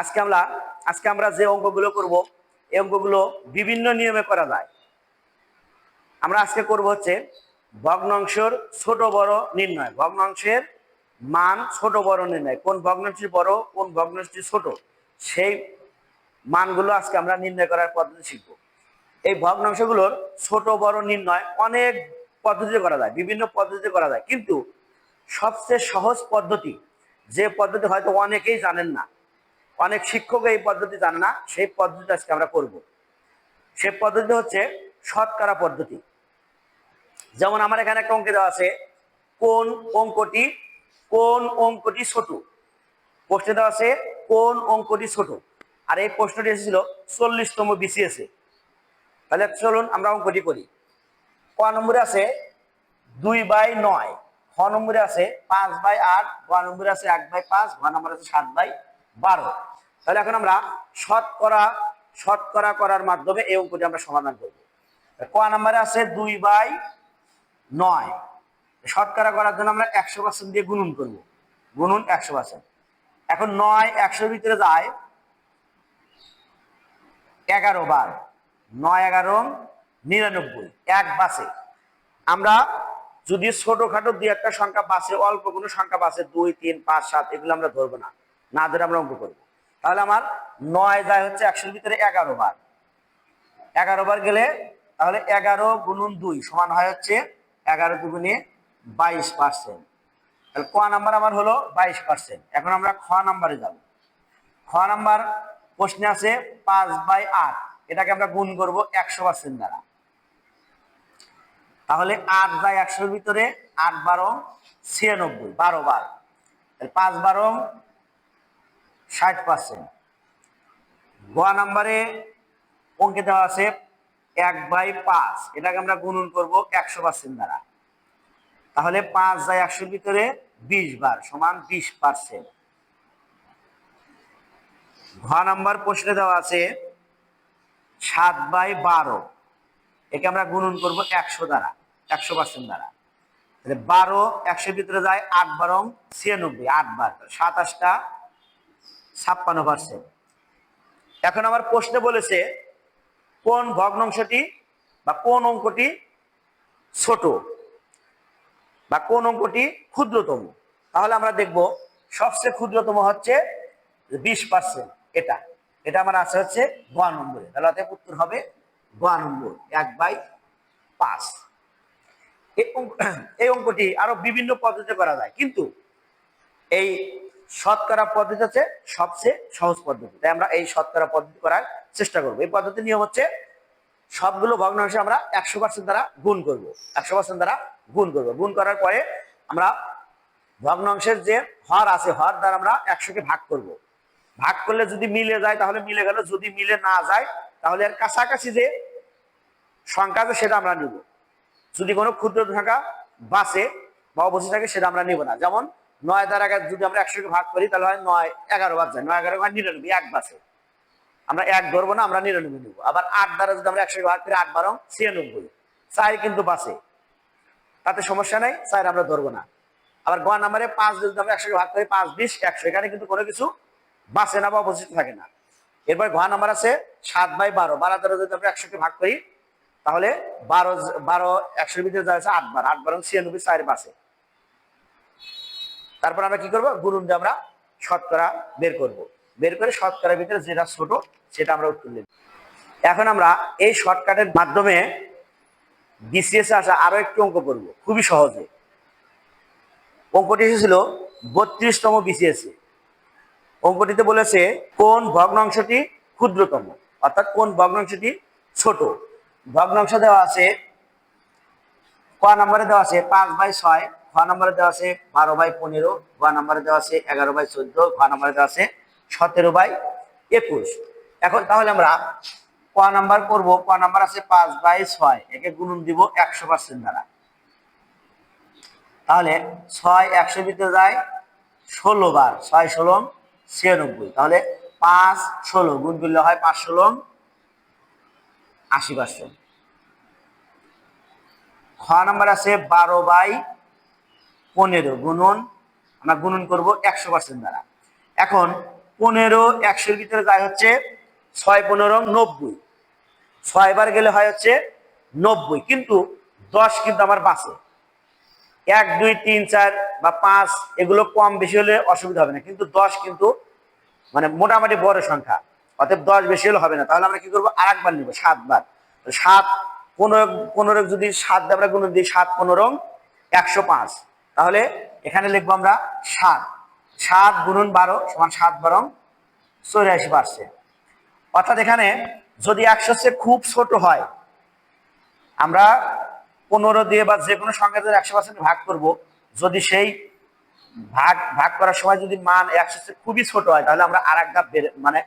আজকে আমরা আজকে আমরা যে অঙ্কগুলো করব, এই অঙ্কগুলো বিভিন্ন নিয়মে করা যায়। আমরা আজকে করব হচ্ছে ভগ্নাংশের ছোট বড় নির্ণয়। ভগ্নাংশের মান ছোট বড় নির্ণয়। কোন ভগ্নাংশটি বড়, কোন ভগ্নাংশটি ছোট? সেই মানগুলো আজকে আমরা নির্ণয় করার পদ্ধতি শিখব। এই ভগ্নাংশগুলোর ছোট বড় নির্ণয় অনেক পদ্ধতিতে করা যায়, বিভিন্ন পদ্ধতিতে করা যায়। কিন্তু সবচেয়ে সহজ পদ্ধতি, যে পদ্ধতি হয়তো অনেকেই জানেন না অনেক শিক্ষক এই পদ্ধতি জানে না, সেই পদ্ধতি আজকে আমরা করব। সেই পদ্ধতি হচ্ছে শতকরা পদ্ধতি। যেমন আমার এখানে একটা অঙ্কে দেওয়া আছে, কোন অঙ্কটি কোন অঙ্কটি ছোট? প্রশ্নে দেওয়া আছে, কোন অঙ্কটি ছোট? আর এই প্রশ্নটি এসেছিল চল্লিশতম বিসিএসে তাহলে চলুন আমরা অঙ্কটি করি। ক নম্বরে আছে দুই বাই নয়, খ নম্বরে আছে পাঁচ বাই আট, গ নম্বরে আছে এক বাই পাঁচ ঘ নম্বরে আছে সাত বাই বারো। তাহলে এখন আমরা শতকরা শতকরা করার মাধ্যমে এই অঙ্কটি আমরা সমাধান করব। ক নম্বরে আছে দুই বাই নয়। শতকরা করার জন্য আমরা একশো পার্সেন্ট দিয়ে গুণন করব। গুণন একশো পার্সেন্ট এখন নয় একশোর ভিতরে যায় এগারো বার। নয় এগারো নিরানব্বই। এক বাসে। আমরা যদি ছোটখাটো দুই একটা সংখ্যা বাসে, অল্প কোনো সংখ্যা বাসে, দুই, তিন, পাঁচ, সাত, এগুলো আমরা ধরবো না। না ধরে আমরা অঙ্ক করব। তাহলে আমার নয় যায় হচ্ছে একশোর ভিতরে এগারো বার। এগারো বার গেলে তাহলে এগারো গুণন দুই সমান হয় হচ্ছে এগারো দুগুণে বাইশ পার্সেন্ট তাহলে ক নাম্বার আমার হলো বাইশ পার্সেন্ট এখন আমরা খ নাম্বারে যাব। খ নাম্বার প্রশ্নে আছে পাঁচ বাই আট। এটাকে আমরা গুণ করব একশো পার্সেন্ট দ্বারা। তাহলে আট যায় একশোর ভিতরে আট বারো ছিয়ানব্বই, বারো বার। পাঁচ বারো ষাট পার্সেন্ট গ নাম্বারে অঙ্কে দেওয়া আছে এক বাই পাঁচ। এটাকে আমরা গুণন করব একশো পার্সেন্ট দ্বারা। তাহলে পাঁচ যায় একশোর ভিতরে বিশ বার সমান বিশ পার্সেন্ট ঘ নাম্বার প্রশ্নে দেওয়া আছে সাত বাই বারো। একে আমরা গুণন করব একশো দ্বারা, একশো পার্সেন্ট দ্বারা। তাহলে বারো একশোর ভিতরে যায় আট বারং ছিয়ানব্বই, আট বার। সাতাশটা ছাপ্পান্ন পার্সেন্ট এখন আমার প্রশ্নে বলেছে, কোন ভগ্নাংশটি বা কোন অঙ্কটি ছোট বা কোন অঙ্কটি ক্ষুদ্রতম? তাহলে আমরা দেখব, সবচেয়ে ক্ষুদ্রতম হচ্ছে বিশ পার্সেন্ট এটা এটা আমার আছে হচ্ছে গ নম্বরে। তাহলে অতএব উত্তর হবে গ নম্বর, এক বাই পাঁচ। এই অঙ্কটি আরও বিভিন্ন পদ্ধতিতে করা যায়। কিন্তু এই শতকরা পদ্ধতি হচ্ছে সবচেয়ে সহজ পদ্ধতি। তাই আমরা এই শতকরা পদ্ধতি করার চেষ্টা করব। এই পদ্ধতির নিয়ম হচ্ছে সবগুলো ভগ্নাংশে আমরা একশো পার্সেন্ট দ্বারা গুণ করব। একশো পার্সেন্ট দ্বারা গুণ করব। গুণ করার পরে আমরা ভগ্নাংশের যে হর আছে, হর দ্বারা আমরা একশোকে ভাগ করব। ভাগ করলে যদি মিলে যায়, তাহলে মিলে গেল। যদি মিলে না যায়, তাহলে এর কাছাকাছি যে সংখ্যা আছে, সেটা আমরা নিব। যদি কোনো ক্ষুদ্র সংখ্যা বাসে বা অবশ্যই থাকে, সেটা আমরা নিব না। যেমন নয় দ্বারা যদি আমরা একশোকে ভাগ করি, তাহলে হয় নয়, এগারো বার যায়। নয়, এগারো হয় নিরানব্বই, এক বাসে আমরা এক ধরবো না, আমরা নিরানব্বই নেব। আবার আট দ্বারা যদি আমরা একশো ভাগ করি, আট বারো ছিয়ানব্বই। চার কিন্তু বাসে। তাতে সমস্যা নেই, চার আমরা ধরবো না। আবার গ নাম্বারে পাঁচ যদি আমরা একশো ভাগ করি, পাঁচ, বিশ, একশো। এখানে কিন্তু কোনো কিছু বাসে না বা অবশিষ্ট থাকে না। এরপর ঘ নাম্বার আছে সাত বাই বারো। বারো দ্বারা যদি আমরা একশোকে ভাগ করি, তাহলে বারো বারো একশোর ভিতরে যাচ্ছে আট বার। আট বারো ছিয়ানব্বই, চার বাসে। তারপর আমরা কি করব? গুণন দিয়ে আমরা শতকরা বের করব। বের করে শতকরার ভিতরে যেটা ছোট, সেটা আমরা উত্তর লিখব এখন আমরা এই শর্টকাটের মাধ্যমে বিসিএস আসা আরও একটি অঙ্ক করব, খুবই সহজে। অঙ্কটি এসেছিল বত্রিশতম বিসিএস অঙ্কটিতে বলেছে কোন ভগ্নাংশটি ক্ষুদ্রতম, অর্থাৎ কোন ভগ্নাংশটি ছোট। ভগ্নাংশ দেওয়া আছে ক নম্বরে দেওয়া আছে পাঁচ বাই ছয় খ নম্বরে দেওয়া আছে বারো বাই পনেরো গ নম্বরে দেওয়া আছে এগারো বাই চোদ্দ, ঘ নম্বরে দেওয়া আছে সতেরো বাই একুশ। এখন তাহলে আমরা ক নাম্বার করব, ক নাম্বার আছে পাঁচ বাই ছয়, একে গুণন দিব একশো পার্সেন্ট দ্বারা। তাহলে ছয় একশো ভিতরে যায় ষোলো বার, ছয় ষোলো ছিয়ানব্বই। তাহলে পাঁচ ষোলো, গুণ করলে হয় পাঁচ ষোলো আশি পার্সেন্ট। খ নাম্বার আছে বারো বাই পনেরো গুণন। আমরা গুণন করব একশো পার্সেন্ট দ্বারা। এখন পনেরো একশোর ভিতরে যায় হচ্ছে ছয় পনেরো নব্বই। ছয় বার গেলে হয় হচ্ছে নব্বই, কিন্তু দশ কিন্তু আমার বাঁচে এক, দুই, তিন, চার বা পাঁচ, এগুলো কম বেশি হলে অসুবিধা হবে না, কিন্তু দশ কিন্তু মানে মোটামুটি বড় সংখ্যা। অতএব দশ বেশি হলে হবে না। তাহলে আমরা কি করব? আর একবার নিবো, সাতবার। সাত পনেরো পনেরো যদি সাত আমরা গুণ দিই সাত, পনেরো একশো পাঁচ। তাহলে এখানে লিখব আমরা সাত। সাত গুণন বারো সমান সাত বারো চৌরাশি পার্সেন্ট অর্থাৎ এখানে যদি একশো চেয়ে খুব ছোট হয়, আমরা পনেরো দিয়ে বা যে কোনো সংখ্যা যদি একশো পার্সেন্ট ভাগ করব। যদি সেই ভাগ ভাগ করার সময় যদি মান একশো চেয়ে খুবই ছোট হয়, তাহলে আমরা আর এক মানে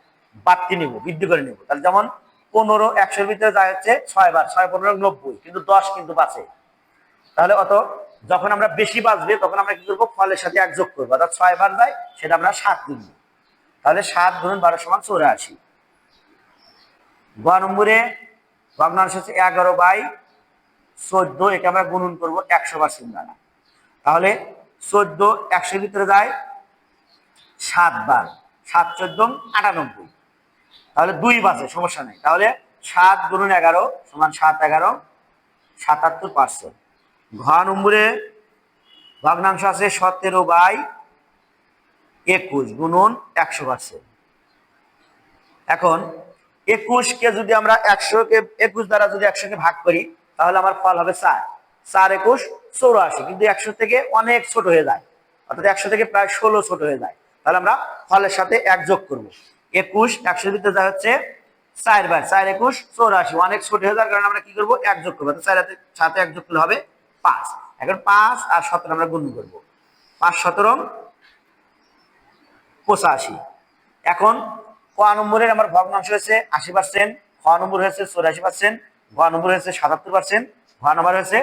বাড়তি নিব, বৃদ্ধি করে নিব। তাহলে যেমন পনেরো একশোর ভিতরে যায় হচ্ছে ছয় বার, ছয়, পনেরো, নব্বই, কিন্তু দশ কিন্তু বাঁচে তাহলে অত যখন আমরা বেশি বাঁচবে, তখন আমরা কি করব? ফলের সাথে এক যোগ করব। অর্থাৎ ছয় বার যায়, সেটা আমরা সাত দিব তাহলে সাত ধরুন বারো সমান চৌরাশি। গ নম্বরে ভগ্নাংশ হচ্ছে এগারো বাই চোদ্দ, একে আমরা গুণন করব একশো পার্সেন্ট দ্বারা তাহলে চোদ্দ একশোর ভিতরে যায় সাত বার। সাত চোদ্দ, আটানব্বই। তাহলে দুই বাসে সমস্যা নেই। তাহলে সাত গুণন এগারো সমান সাত এগারো, সাতাত্তর পার্সেন্ট। ঘ নম্বরে ভগ্নাংশ আছে সতেরো বাই একুশ গুণন একশো পার্সেন্ট। এখন একুশকে যদি আমরা একশোকে, একুশ দ্বারা যদি একশোকে ভাগ করি, তাহলে আমার ফল হবে চার। চার একুশ চৌরাশি, কিন্তু একশো থেকে অনেক ছোট হয়ে যায়। অর্থাৎ একশো থেকে প্রায় ষোলো ছোট হয়ে যায়। তাহলে আমরা ফলের সাথে এক যোগ করব। একুশ, একশোর ভিতরে যা হচ্ছে চার বার। চার, একুশ, চৌরাশি। অনেক ছোট হয়ে যাওয়ার কারণে আমরা কি করব? এক যোগ করব। চার সাথে এক যোগ করলে হবে পাঁচ। এখন পাঁচ আর সতেরো আমরা গুণ করব। পাঁচ, সতেরো, পঁচাশি। এখন ক নম্বরের আমার ভগ্নাংশ হয়েছে আশি পার্সেন্ট খ নম্বর হয়েছে চৌরাশি পার্সেন্ট ঘ নম্বর হয়েছে সাতাত্তর পার্সেন্ট ঘ নম্বর হয়েছে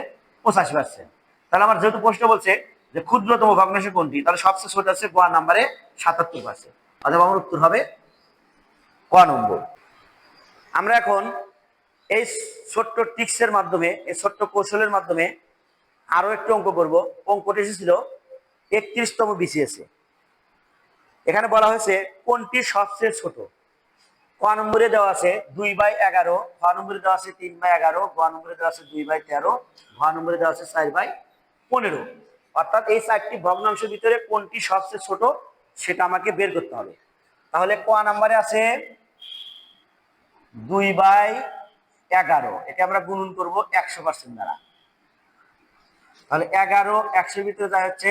পঁচাশি পার্সেন্ট তাহলে আমার যেহেতু প্রশ্ন বলছে যে ক্ষুদ্রতম ভগ্নাংশ কোনটি? তাহলে সবচেয়ে ছোট আছে গ নাম্বারে সাতাত্তর পার্সেন্ট অথবা আমার উত্তর হবে ক নম্বর? আমরা এখন এই ছোট্ট টিক্সের মাধ্যমে, এই ছোট্ট কৌশলের মাধ্যমে আরও একটু অঙ্ক করব। অঙ্কটি এসেছিল একত্রিশতম বিসিএসে এখানে বলা হয়েছে কোনটি সবচেয়ে ছোট? ক নম্বরে দেওয়া আছে দুই বাই এগারো খ নম্বরে দেওয়া আছে তিন বাই এগারো গ নম্বরে দেওয়া আছে দুই বাই তেরো, ঘ নম্বরে দেওয়া আছে চার বাই পনেরো। অর্থাৎ এই চারটি ভগ্নাংশের ভিতরে কোনটি সবচেয়ে ছোট সেটা আমাকে বের করতে হবে। তাহলে ক নাম্বারে আছে? দুই বাই এগারো। এটা আমরা গুণন করব একশো পার্সেন্ট দ্বারা। তাহলে এগারো একশো ভিতরে যা হচ্ছে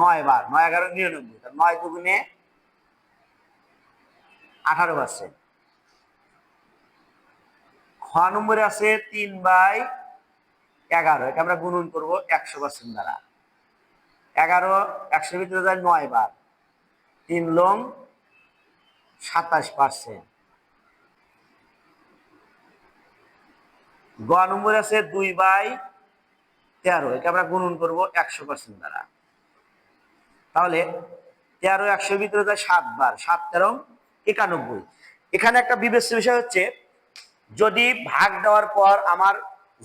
নয় বার। নয়, এগারো, নিরানব্বই। নয় দুগুণে আঠারো পার্সেন্ট। খ নম্বরে আছে তিন বাই এগারো। এটা আমরা গুণন করব একশো পার্সেন্ট দ্বারা। এগারো একশো ভিতরে যায় নয় বার। তিন লং সাতাশ পার্সেন্ট। গ নম্বর আছে দুই বাই তেরো। এটা আমরা গুণন করব একশো পার্সেন্ট দ্বারা। তাহলে তেরো একশোর ভিতরে যায় সাত বার। সাত, তেরো, একানব্বই। এখানে একটা বিবেচ্য বিষয় হচ্ছে, যদি ভাগ দেওয়ার পর আমার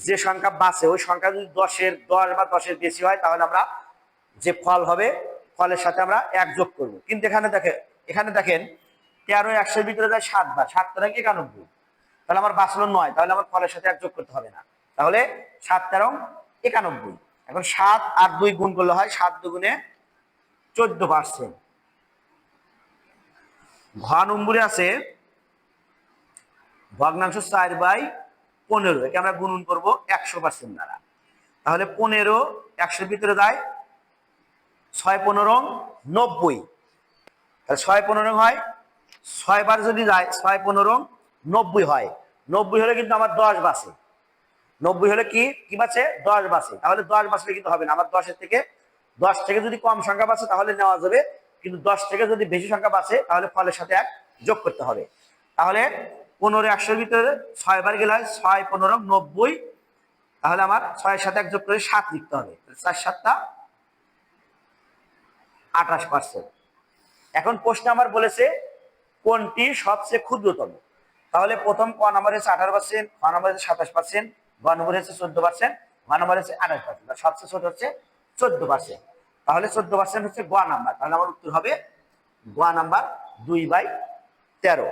যে সংখ্যা বাঁচে, ওই সংখ্যা যদি দশের দশ বা দশের বেশি হয়, তাহলে আমরা যে ফল হবে, ফলের সাথে আমরা এক যোগ করব। কিন্তু এখানে দেখে, এখানে দেখেন তেরো একশোর ভিতরে যায় সাত বার। সাত তেরো একানব্বই? তাহলে আমার বাঁচলো নয়, তাহলে আমার ফলের সাথে যোগ করতে হবে না। তাহলে সাত তেরো একানব্বই। এখন সাত আর দুই গুণ করলে হয় সাত দুগুণে চোদ্দ পার্সেন্ট ঘ নম্বরে আছে ভগ্নাংশ চার বাই পনেরো। একে আমরা গুণন করব একশো পার্সেন্ট দ্বারা। তাহলে পনেরো একশোর ভিতরে যায় ছয় পনেরো নব্বই। তাহলে ছয় পনেরো হয় ছয় বার যদি যায়, ছয় পনেরো, নব্বই হয়। নব্বই হলে কিন্তু আমার দশ বাসে। নব্বই হলে কি? কি বাঁচে দশ বাসে। তাহলে দশ বাঁচলে কিন্তু হবে না। আমার দশের থেকে, দশ থেকে যদি কম সংখ্যা বাঁচে তাহলে নেওয়া যাবে। কিন্তু দশ থেকে যদি বেশি সংখ্যা বাঁচে তাহলে ফলের সাথে এক যোগ করতে হবে। তাহলে পনেরো একশোর ভিতরে ছয় বার গেলে হয় ছয় পনেরো, নব্বই। তাহলে আমার ছয়ের সাথে এক যোগ করে সাত লিখতে হবে। চার সাতটা আঠাশ পার্সেন্ট। এখন প্রশ্ন আমার বলেছে কোনটি সবচেয়ে ক্ষুদ্রতম? তাহলে প্রথম ক নম্বর হচ্ছে আঠারো পার্সেন্ট খ নম্বর হচ্ছে সাতাশ পার্সেন্ট গ নম্বর হচ্ছে চোদ্দ পার্সেন্ট ঘ নম্বর হচ্ছে আঠাশ পার্সেন্ট সবচেয়ে ছোট হচ্ছে চোদ্দ পার্সেন্ট তাহলে চোদ্দ পার্সেন্ট হচ্ছে গ নাম্বার। তাহলে আমার উত্তর হবে গ নাম্বার দুই বাই তেরো।